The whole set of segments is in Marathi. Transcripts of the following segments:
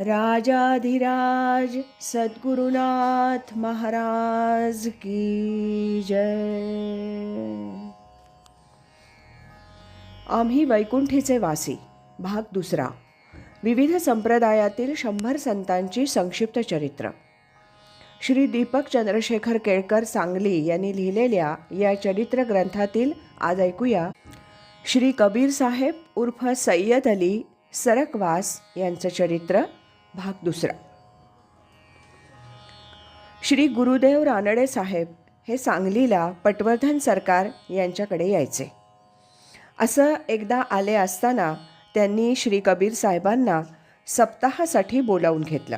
राजाधिराज सद्गुरुनाथ महाराज की जय। आम्ही वैकुंठीचे वासी भाग दुसरा. विविध संप्रदायातील शंभर संतांची संक्षिप्त चरित्र. श्री दीपक चंद्रशेखर केळकर सांगली यांनी लिहिलेल्या या चरित्र ग्रंथातील आज ऐकूया श्री कबीर साहेब उर्फ सय्यद अली सरकवास यांचं चरित्र. भाग दुसरा. श्री गुरुदेव रानडे साहेब हे सांगलीला पटवर्धन सरकार यांच्याकडे यायचे. असं एकदा आले असताना त्यांनी श्री कबीर साहेबांना सप्ताहासाठी बोलावून घेतलं.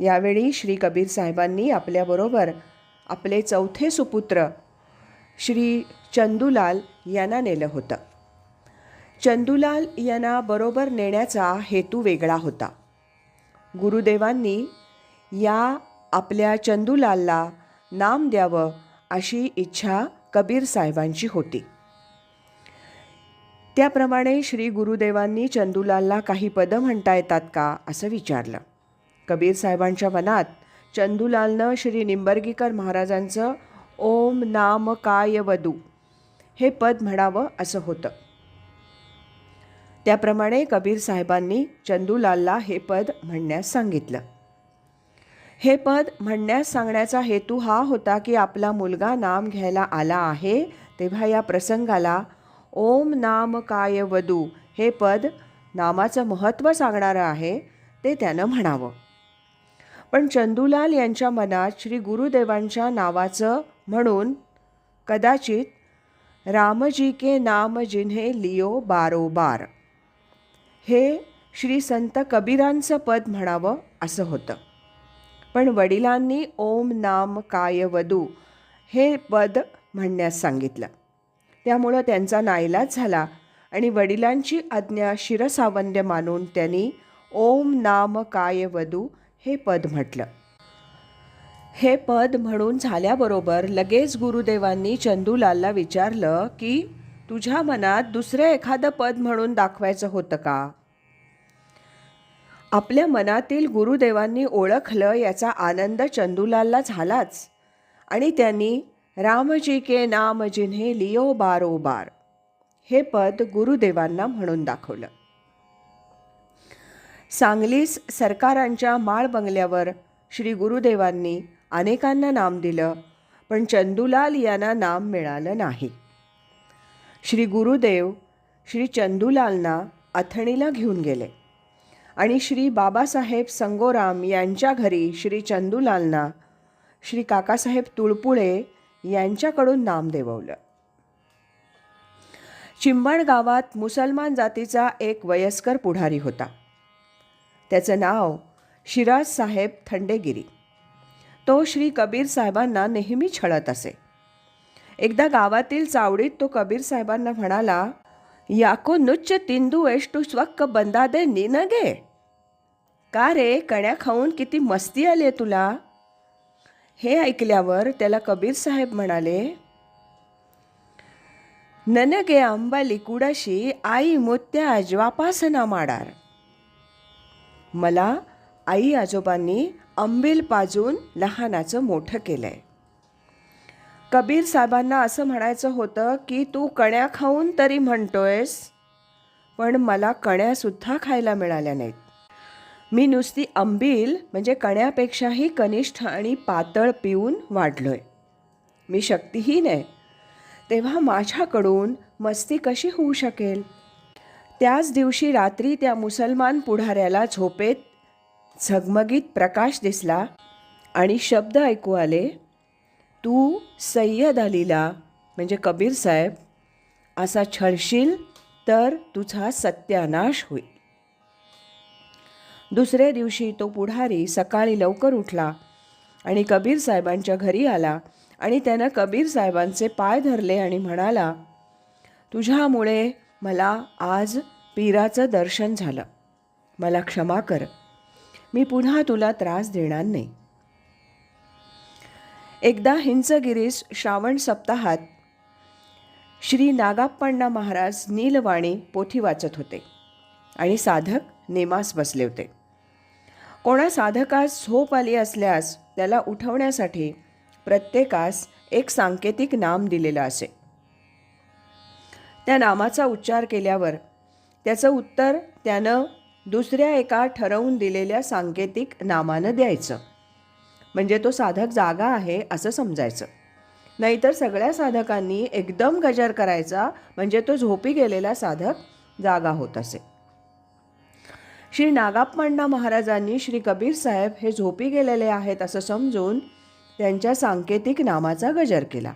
यावेळी श्री कबीर साहेबांनी आपल्याबरोबर आपले चौथे सुपुत्र श्री चंदूलाल यांना नेलं होतं. चंदूलाल यांना बरोबर नेण्याचा हेतू वेगळा होता. गुरुदेवांनी या आपल्या चंदूलालला नाम द्यावं अशी इच्छा कबीर साहेबांची होती. त्याप्रमाणे श्री गुरुदेवांनी चंदूलालला काही पदं म्हणता येतात का असं विचारलं. कबीर साहेबांच्या मनात चंदूलालनं श्री निंबर्गीकर महाराजांचं ओम नाम काय वदू हे पद म्हणावं असं होतं. त्याप्रमाणे कबीर साहेबांनी चंदूलालला हे पद म्हणण्यास सांगितलं. हे पद म्हणण्यास सांगण्याचा हेतू हा होता की आपला मुलगा नाम घ्यायला आला आहे तेव्हा या प्रसंगाला ओम नाम काय वधू हे पद नामाचं महत्त्व सांगणारं आहे ते त्यानं म्हणावं. पण चंदूलाल यांच्या मनात श्री गुरुदेवांच्या नावाचं म्हणून कदाचित रामजी के नाम जिन्हे लिओ बारोबार हे श्री संत कबीरांचं पद म्हणावं असं होतं. पण वडिलांनी ओम नाम काय वधू हे पद म्हणण्यास सांगितलं. त्यामुळं त्यांचा नाईलाज झाला आणि वडिलांची आज्ञा शिरसावंद्य मानून त्यांनी ओम नाम काय वधू हे पद म्हटलं. हे पद म्हणून झाल्याबरोबर लगेच गुरुदेवांनी चंदूलालला विचारलं की तुझ्या मनात दुसरं एखादं पद म्हणून दाखवायचं होतं का? आपल्या मनातील गुरुदेवांनी ओळखलं याचा आनंद चंदुलालला झालाच. आणि त्यांनी रामजी के नाम जिन्हे लिओ बारोबार हे पद गुरुदेवांना म्हणून दाखवलं. सांगलीस सरकारांच्या माळ बंगल्यावर श्री गुरुदेवांनी अनेकांना नाम दिलं पण चंदुलाल यांना नाम मिळालं नाही. श्री गुरुदेव श्री चंदुलालना अथणीला घेऊन गेले. आणि श्री बाबासाहेब संगोराम यांच्या घरी श्री चंदूलालना श्री काकासाहेब तुळपुळे यांच्याकडून नाम देववलं. चिंबण गावात मुसलमान जातीचा एक वयस्कर पुढारी होता. त्याचं नाव शिराज साहेब थंडेगिरी. तो श्री कबीर साहेबांना नेहमी छळत असे. एकदा गावातील चावडीत तो कबीर साहेबांना म्हणाला याको नुच्च तिंदू एष्टू स्वक्क बंदा दे निनगे का रे? कण्या खाऊन किती मस्ती आली आहे तुला? हे ऐकल्यावर त्याला कबीर साहेब म्हणाले ನನಗೆ अंबाली कुडाशी आई मोत्या ಜ್ವಾಪಾಸನ माडार. मला आई आजोबांनी अंबील पाजून लहानाचं मोठं केलं आहे कबीर साहेबांना असं म्हणायचं होतं की तू कण्या खाऊन तरी म्हणतोयस पण मला कण्यासुद्धा खायला मिळाल्या नाहीत. मी नुसती अंबील म्हणजे कण्यापेक्षाही कनिष्ठ आणि पातळ पिऊन वाढलो आहे मी शक्तीहीन आहे तेव्हा माझ्याकडून मस्ती कशी होऊ शकेल? त्याच दिवशी रात्री त्या मुसलमान पुढाऱ्याला झोपेत झगमगीत प्रकाश दिसला आणि शब्द ऐकू आले तू सय्यद अलीला म्हणजे कबीर साहेब असा छळशील तर तुझा सत्यानाश होईल. दुसऱ्या दिवशी तो पुढारी सकाळी लवकर उठला आणि कबीर साहेबांच्या घरी आला आणि त्यानं कबीर साहेबांचे पाय धरले आणि म्हणाला तुझ्यामुळे मला आज पीराचं दर्शन झालं. मला क्षमा कर. मी पुन्हा तुला त्रास देणार नाही. एकदा हिंचगिरीस श्रावण सप्ताहात श्री नागाप्पण्णा महाराज नीलवाणी पोथी वाचत होते आणि साधक नेमास बसले होते. कोणा साधकास झोप आली असल्यास त्याला उठवण्यासाठी प्रत्येकास एक सांकेतिक नाम दिलेलं असे. त्या नामाचा उच्चार केल्यावर त्याचं उत्तर त्यानं दुसऱ्या एका ठरवून दिलेल्या सांकेतिक नामानं द्यायचं. म्हणजे तो साधक जागा आहे असं समजायचं. नाहीतर सगळ्या साधकांनी एकदम गजर करायचा म्हणजे तो झोपी गेलेला साधक जागा होत असे. श्री नागाप्पण्णा महाराजांनी श्री कबीर साहेब हे झोपी गेलेले आहेत असं समजून त्यांच्या सांकेतिक नामाचा गजर केला.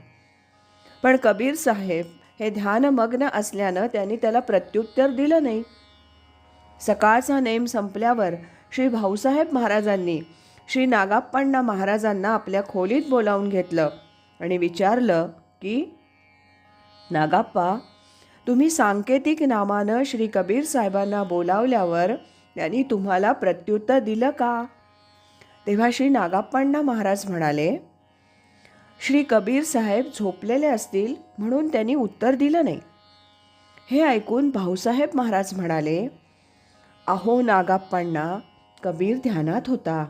पण कबीर साहेब हे ध्यानमग्न असल्यानं त्यांनी त्याला प्रत्युत्तर दिलं नाही. सकाळचा नेम संपल्यावर श्री भाऊसाहेब महाराजांनी श्री नागाप्पण्णा महाराजांना आपल्या खोलीत बोलावून घेतलं आणि विचारलं की नागाप्पा तुम्ही सांकेतिक नामानं श्री कबीर साहेबांना बोलावल्यावर त्यांनी तुम्हाला प्रत्युत्तर दिलं का? तेव्हा श्री नागाप्पांना महाराज म्हणाले श्री कबीर साहेब झोपलेले असतील म्हणून त्यांनी उत्तर दिलं नाही. हे ऐकून भाऊसाहेब महाराज म्हणाले अहो नागाप्पांना कबीर ध्यानात होता.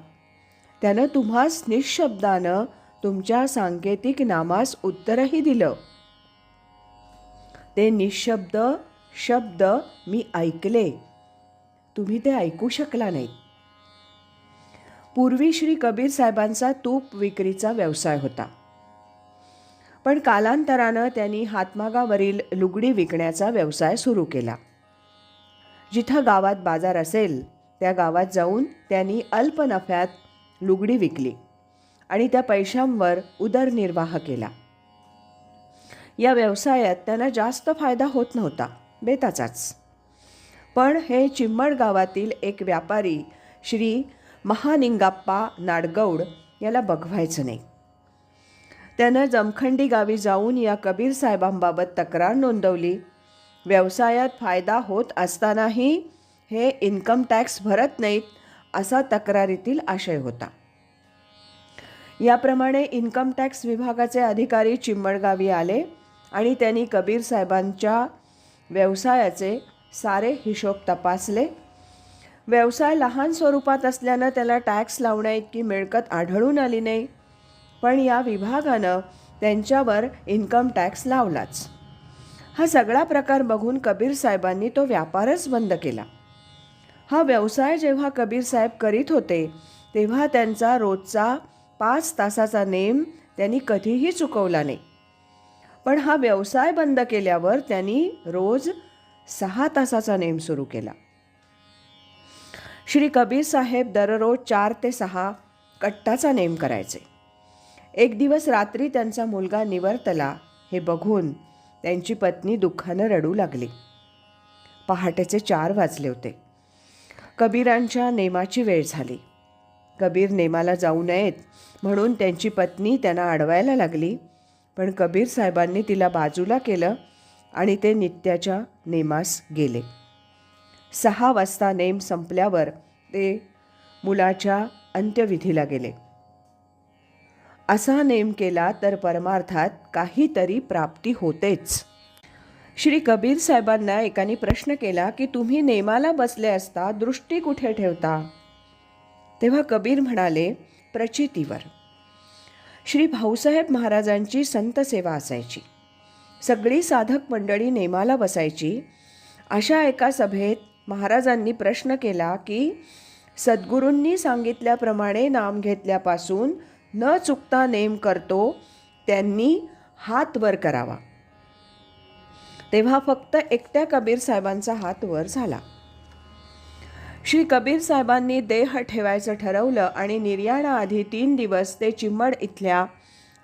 त्यानं तुम्हास निशब्दानं तुमच्या सांकेतिक नामास उत्तरही दिलं. ते निशब्द शब्द मी ऐकले. तुम्ही ते ऐकू शकला नाही. पूर्वी श्री कबीर साहेबांचा तूप विक्रीचा व्यवसाय होता. पण कालांतरानं त्यांनी हातमागावरील लुगडी विकण्याचा व्यवसाय सुरू केला. जिथं गावात बाजार असेल त्या गावात जाऊन त्यांनी अल्प नफ्यात लुगडी विकली आणि त्या पैशांवर उदरनिर्वाह केला. या व्यवसायात त्यांना जास्त फायदा होत नव्हता बेताचाच. पण हे चिम्मड गावातील एक व्यापारी श्री महानिंगाप्पा नाडगौड याला बघवायचं नाही. त्यानं जमखंडी गावी जाऊन या कबीर साहेबांबाबत तक्रार नोंदवली. व्यवसायात फायदा होत असतानाही हे इन्कम टॅक्स भरत नाहीत असा तक्रारीतील आशय होता. याप्रमाणे इन्कम टॅक्स विभागाचे अधिकारी चिंबडगावी आले आणि त्यांनी कबीर साहेबांच्या व्यवसायाचे सारे हिशोब तपासले. व्यवसाय लहान स्वरूपात असल्यानं त्याला टॅक्स लावण्याइतकी मिळकत आढळून आली नाही. पण या विभागानं त्यांच्यावर इन्कम टॅक्स लावलाच. हा सगळा प्रकार बघून कबीर साहेबांनी तो व्यापारच बंद केला. हा व्यवसाय जेव्हा कबीर साहेब करीत होते तेव्हा त्यांचा रोजचा पाच तासाचा नेम त्यांनी कधीही चुकवला नाही. पण हा व्यवसाय बंद केल्यावर त्यांनी रोज सहा तासाचा नेम सुरू केला. श्री कबीर साहेब दररोज चार ते सहा कट्टाचा नेम करायचे. एक दिवस रात्री त्यांचा मुलगा निवर्तला हे बघून त्यांची पत्नी दुःखानं रडू लागली. पहाटेचे चार वाजले होते. कबीरांच्या नेमाची वेळ झाली. कबीर नेमाला जाऊ नयेत म्हणून त्यांची पत्नी त्यांना अडवायला लागली पण कबीर साहेबांनी तिला बाजूला केलं आणि ते नित्याच्या नेमास गेले. सहा वाजता नेम संपल्यावर ते मुलाच्या अंत्यविधीला गेले. असा नेम केला तर परमार्थात काहीतरी प्राप्ती होतेच. श्री कबीर साहेबांना एकाने प्रश्न केला की तुम्ही नेमाला बसले असता दृष्टी कुठे ठेवता? तेव्हा कबीर म्हणाले प्रचितीवर. श्री भाऊसाहेब महाराजांची संत सेवा असायची. सगळी साधक मंडळी नेमाला बसायची. अशा एका सभेत महाराजांनी प्रश्न केला की सद्गुरूंनी सांगितल्याप्रमाणे नाम घेतल्यापासून न चुकता नेम करतो त्यांनी हात वर करावा. तेव्हा फक्त एकट्या कबीर साहेबांचा हात वर झाला. श्री कबीर साहेबांनी देह ठेवायचं ठरवलं आणि निर्याणाआधी तीन दिवस ते चिम्मड इथल्या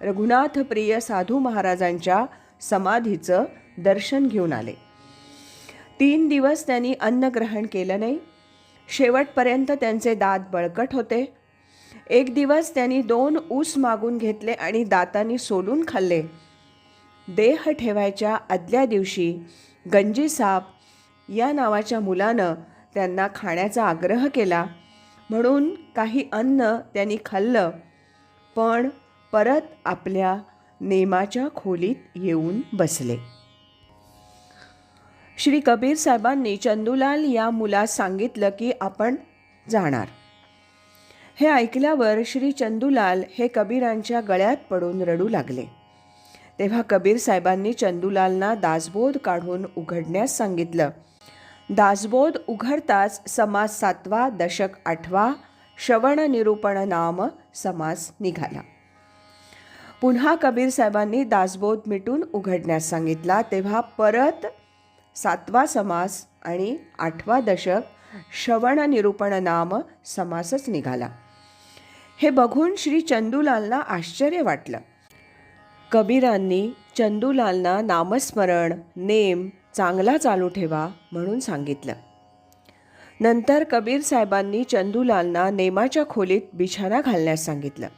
रघुनाथ प्रिय साधू महाराजांच्या समाधीचं दर्शन घेऊन आले. तीन दिवस त्यांनी अन्न ग्रहण केलं नाही. शेवटपर्यंत त्यांचे दात बळकट होते. एक दिवस त्यांनी दोन ऊस मागून घेतले आणि दातांनी सोलून खाल्ले. देह ठेवायच्या आदल्या दिवशी गंजी साप या नावाच्या मुलानं त्यांना खाण्याचा आग्रह केला. म्हणून काही अन्न त्यांनी खाल्लं पण परत आपल्या नेमाच्या खोलीत येऊन बसले. श्री कबीर साहेबांनी चंदूलाल या मुलास सांगितलं की आपण जाणार. हे ऐकल्यावर श्री चंदूलाल हे कबीरांच्या गळ्यात पडून रडू लागले. तेव्हा कबीर साहेबांनी चंदूलालना दासबोध काढून उघडण्यास सांगितलं. दासबोध उघडताच समास सातवा दशक आठवा श्रवण निरूपण नाम समास निघाला. पुन्हा कबीर साहेबांनी दासबोध मिटून उघडण्यास सांगितला तेव्हा परत सातवा समास आणि आठवा दशक श्रवण निरूपण नाम समासच निघाला. हे बघून श्री चंदूलालना आश्चर्य वाटलं. कबीरांनी चंदूलालना नामस्मरण नेम चांगला चालू ठेवा म्हणून सांगितलं. नंतर कबीर साहेबांनी चंदूलालना नेमाच्या खोलीत बिछाना घालण्यास सांगितलं.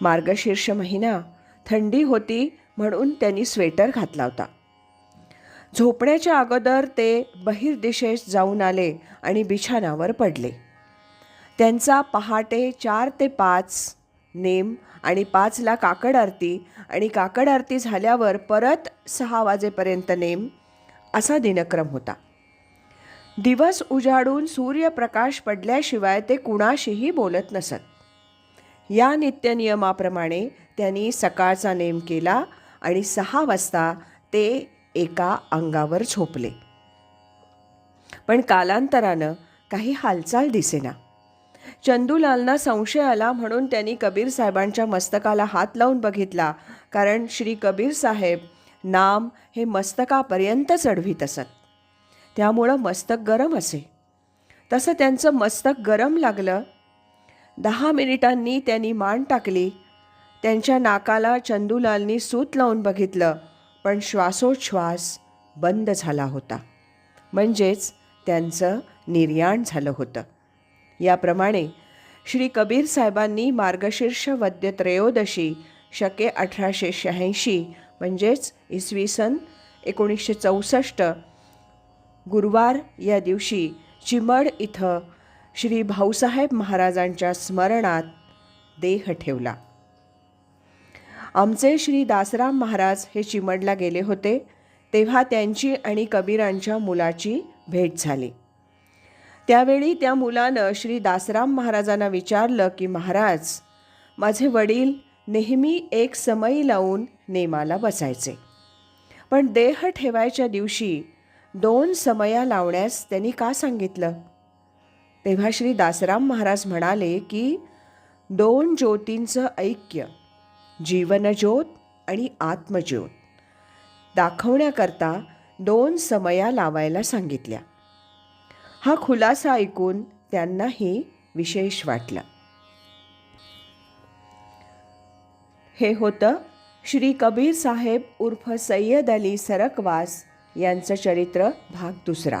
मार्गशीर्ष महिना थंडी होती म्हणून त्यांनी स्वेटर घातला होता. झोपण्याच्या अगोदर ते बहिर्दिशेस जाऊन आले आणि बिछाणावर पडले. त्यांचा पहाटे चार ते पाच नेम आणि पाचला काकड आरती आणि काकड आरती झाल्यावर परत सहा वाजेपर्यंत नेम असा दिनक्रम होता. दिवस उजाडून सूर्यप्रकाश पडल्याशिवाय ते कुणाशीही बोलत नसत. या नित्यनियमाप्रमाणे त्यांनी सकाळचा नेम केला आणि सहा वाजता ते एका अंगावर झोपले. पण कालांतरानं काही हालचाल दिसेना. चंदूलालना संशय आला म्हणून त्यांनी कबीर साहेबांच्या मस्तकाला हात लावून बघितला कारण श्री कबीर साहेब नाम हे मस्तकापर्यंत चढवीत असत. त्यामुळं मस्तक गरम असे. तसं त्यांचं मस्तक गरम लागलं दहा मिनिटांनी त्यांनी मान टाकली. त्यांच्या नाकाला चंदूलालनी सूत लावून बघितलं पण श्वासोच्छ्वास बंद झाला होता. म्हणजेच त्यांचं निर्याण झालं होतं. याप्रमाणे श्री कबीर साहेबांनी मार्गशीर्ष वद्य त्रयोदशी शके अठराशे शहाऐंशी म्हणजेच इसवी सन एकोणीसशे चौसष्ट गुरुवार या दिवशी चिमड इथं श्री भाऊसाहेब महाराजांच्या स्मरणात देह ठेवला. आमचे श्री दासराम महाराज हे चिमडला गेले होते तेव्हा त्यांची आणि कबीरांच्या मुलाची भेट झाली. त्यावेळी त्या मुलानं श्री दासराम महाराजांना विचारलं की महाराज माझे वडील नेहमी एक समयी लावून नेमाला बसायचे. पण देह ठेवायच्या दिवशी दोन समया लावण्यास त्यांनी का सांगितलं? तेव्हा श्री दासराम महाराज म्हणाले की दोन ज्योतींचं ऐक्य जीवनज्योत आणि आत्मज्योत दाखवण्याकरता दोन समया लावायला सांगितल्या. हा खुलासा ऐकून त्यांनाही विशेष वाटलं. हे होतं श्री कबीर साहेब उर्फ सय्यद अली सरकवास यांचं चरित्र भाग दुसरा.